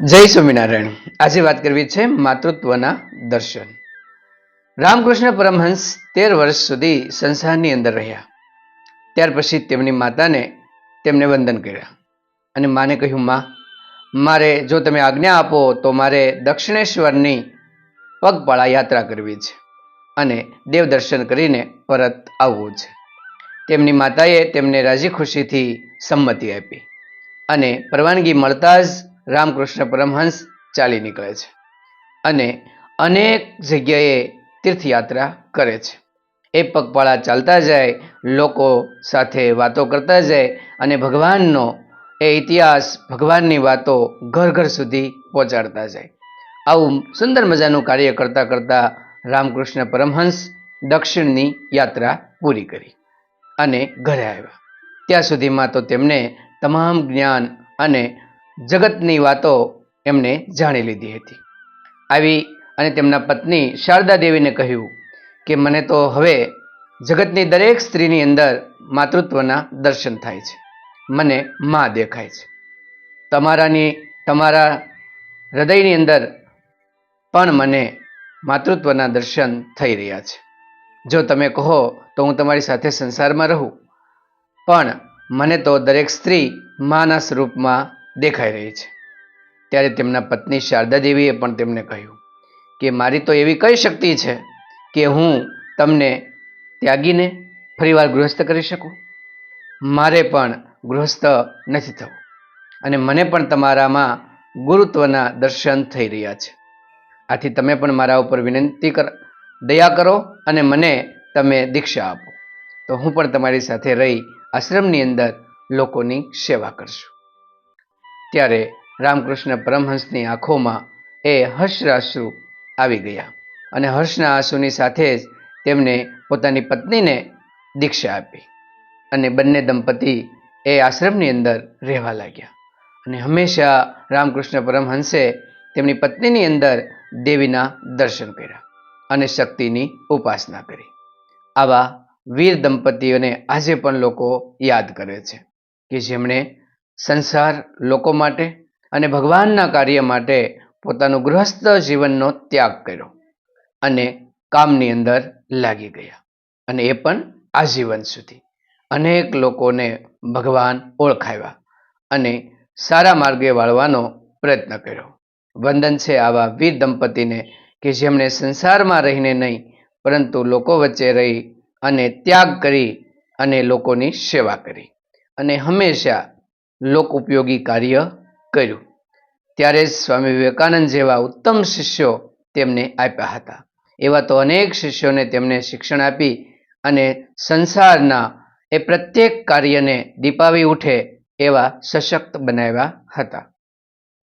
જય સ્વામિનારાયણ. આજે વાત કરવી છે માતૃત્વના દર્શન. રામકૃષ્ણ પરમહંસ તેર વર્ષ સુધી સંસારની અંદર રહ્યા. ત્યાર પછી તેમની માતાને તેમને વંદન કર્યા. અને માને કહ્યું, માં, મારે જો તમે આજ્ઞા આપો તો મારે દક્ષિણેશ્વરની પગપાળા યાત્રા કરવી છે અને દેવ દર્શન કરીને પરત આવવું છે. તેમની માતાએ તેમને રાજી ખુશીથી સંમતિ આપી અને પરવાનગી મળતા જ રામકૃષ્ણ પરમહંસ ચાલી નીકળે છે અને અનેક જગ્યાએ તીર્થયાત્રા કરે છે. એ પગપાળા ચાલતા જાય, લોકો સાથે વાતો કરતા જાય અને ભગવાનનો એ ઇતિહાસ ભગવાનની વાતો ઘર ઘર સુધી પહોંચાડતા જાય. આવું સુંદર મજાનું કાર્ય કરતા કરતા રામકૃષ્ણ પરમહંસ દક્ષિણની યાત્રા પૂરી કરી અને ઘરે આવ્યા. ત્યાં સુધીમાં તો તેમને તમામ જ્ઞાન અને જગતની વાતો એમને જાણી લીધી હતી. આવી અને તેમના પત્ની શારદા દેવીને કહ્યું કે મને તો હવે જગતની દરેક સ્ત્રીની અંદર માતૃત્વના દર્શન થાય છે. મને માં દેખાય છે. તમારાની, તમારા હૃદયની અંદર પણ મને માતૃત્વના દર્શન થઈ રહ્યા છે. જો તમે કહો તો હું તમારી સાથે સંસારમાં રહું. પણ મને તો દરેક સ્ત્રી માના સ્વરૂપમાં દેખાઈ રહી છે. ત્યારે તેમના પત્ની શારદા દેવીએ પણ તેમને કહ્યું કે મારી તો એવી કઈ શક્તિ છે કે હું તમને ત્યાગીને ફરીવાર ગૃહસ્થ કરી શકું? મારે પણ ગૃહસ્થ નથી થવું. અને મને પણ તમારામાં ગુરુત્વના દર્શન થઈ રહ્યા છે. આથી તમે પણ મારા ઉપર વિનંતી કર, દયા કરો અને મને તમે દીક્ષા આપો. તો હું પણ તમારી સાથે રહી આશ્રમની અંદર લોકોની સેવા કરશું. ત્યારે રામકૃષ્ણ પરમહંસની આંખોમાં એ હર્ષરાશ્રુ આવી ગયા અને હર્ષના આંસુની સાથે જ તેમને પોતાની પત્નીને દીક્ષા આપી અને બંને દંપતી એ આશ્રમની અંદર રહેવા લાગ્યા. અને હંમેશા રામકૃષ્ણ પરમહંસે તેમની પત્નીની અંદર દેવીના દર્શન કર્યા અને શક્તિની ઉપાસના કરી. આવા વીર દંપતીઓને આજે પણ લોકો યાદ કરે છે કે જેમણે સંસાર લોકો માટે અને ભગવાનના કાર્ય માટે પોતાનું ગૃહસ્થ જીવનનો ત્યાગ કર્યો અને કામની અંદર લાગી ગયા અને એ પણ આજીવન સુધી. અનેક લોકોને ભગવાન ઓળખાવ્યા અને સારા માર્ગે વાળવાનો પ્રયત્ન કર્યો. વંદન છે આવા વીર દંપતીને કે જેમણે સંસારમાં રહીને નહીં, પરંતુ લોકો વચ્ચે રહી અને ત્યાગ કરી અને લોકોની સેવા કરી. અને હંમેશા લોક ઉપયોગી કાર્ય કર્યું. ત્યારે સ્વામી વિવેકાનંદ જેવા ઉત્તમ શિષ્યો તેમને આપ્યા હતા. એવા તો અનેક શિષ્યોને તેમને શિક્ષણ આપી અને સંસારના એ પ્રત્યેક કાર્યને દીપાવી ઉઠે એવા સશક્ત બનાવ્યા હતા.